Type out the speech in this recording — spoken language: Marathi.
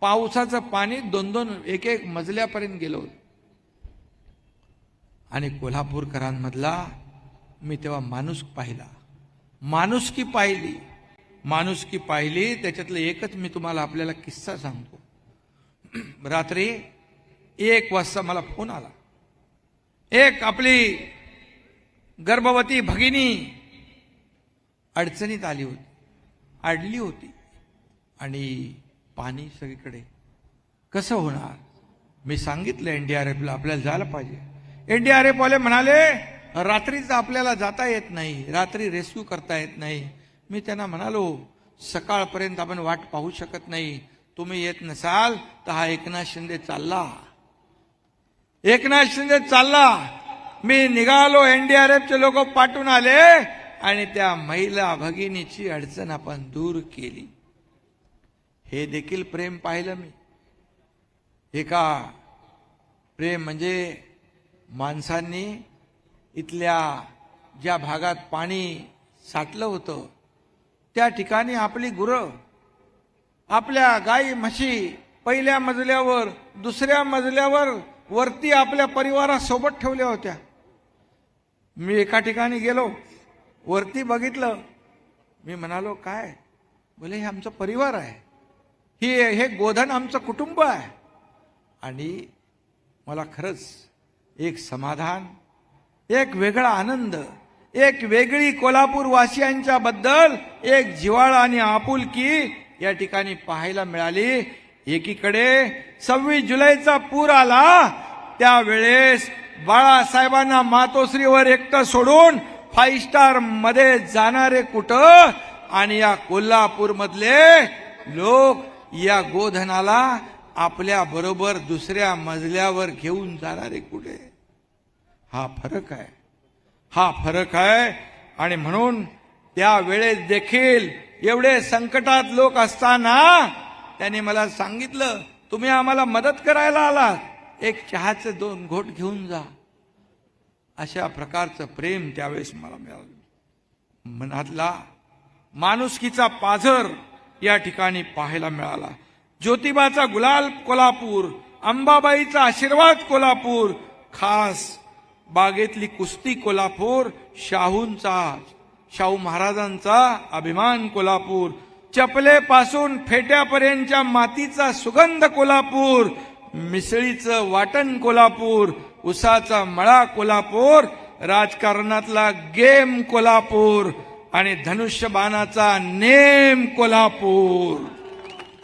पावसाचं पाणी दोन दोन एक एक मजल्यापर्यंत गेलो आणि कोल्हापूरकरांमधला मी तेव्हा माणूस पाहिला. माणुसकी पाहिली. माणुसकी पाहिली त्याच्यातलं एकच मी तुम्हाला आपल्याला किस्सा सांगतो. रात्री एक वाजता मला फोन आला. एक आपली गर्भवती भगिनी अडचणीत आली होती. अडली होती. आणि पाणी सगळीकडे. कसं होणार? मी सांगितलं एनडीआरएफला आपल्याला जायला पाहिजे. एनडीआरएफ वाले म्हणाले रात्रीचं आपल्याला जाता येत नाही रात्री रेस्क्यू करता येत नाही. मी त्यांना म्हणालो सकाळपर्यंत आपण वाट पाहू शकत नाही. तुम्ही येत नसाल तर हा एकनाथ शिंदे चालला. एकनाथ शिंदे चालला. मी निघालो एनडीआरएफचे लोक पाठवून आले आणि त्या महिला भगिनीची अडचण आपण दूर केली. हे देखील प्रेम पाहिलं मी. एका प्रेम म्हणजे माणसांनी इथल्या ज्या भागात पाणी साठलं होतं त्या ठिकाणी आपली गुरं आपल्या गाई म्हशी पहिल्या मजल्यावर दुसऱ्या मजल्यावर वरती आपल्या परिवारासोबत ठेवल्या होत्या. मी एका ठिकाणी गेलो वरती बघितलं. मी म्हणालो काय? बोले हे आमचा परिवार आहे. ही हे गोधन आमचं कुटुंब आहे. आणि मला खरंच एक समाधान एक वेगळा आनंद एक वेगळी कोल्हापूर वासियांच्या बद्दल एक जिवाळा आणि आपुलकी या ठिकाणी पाहायला मिळाली. एकीकडे सव्वीस जुलैचा पूर आला त्यावेळेस बाळासाहेबांना मातोश्रीवर एकटं सोडून फाईव्ह स्टारमध्ये जाणारे कुठं? आणि या कोल्हापूरमधले लोक या गोधनाला आपल्या बरोबर दुसऱ्या मजल्यावर घेऊन जाणारे कुठे? हा फरक आहे. हा फरक आहे आणि म्हणून त्या वेळेस देखील एवढे संकटात लोक असताना त्यांनी मला सांगितलं तुम्ही आम्हाला मदत करायला आलात. एक चहाचे दोन घोट घेऊन जा. अशा प्रकारचं प्रेम त्यावेळेस मला मिळालं. मनातला माणुसकीचा पाझर या ठिकाणी पाहायला मिळाला. ज्योतिबाचा गुलाल कोल्हापूर अंबाबाईचा आशीर्वाद कोल्हापूर खास बागेतली कुस्ती कोल्हापूर शाहूंचा शाहू महाराजांचा अभिमान कोल्हापूर चपलेपासून फेट्यापर्यंतच्या मातीचा सुगंध कोल्हापूर मिसळीचं वाटण कोल्हापूर उसाचा मळा कोल्हापूर राजकारणातला गेम कोल्हापूर आणि धनुष्यबाणाचा नेम कोल्हापूर.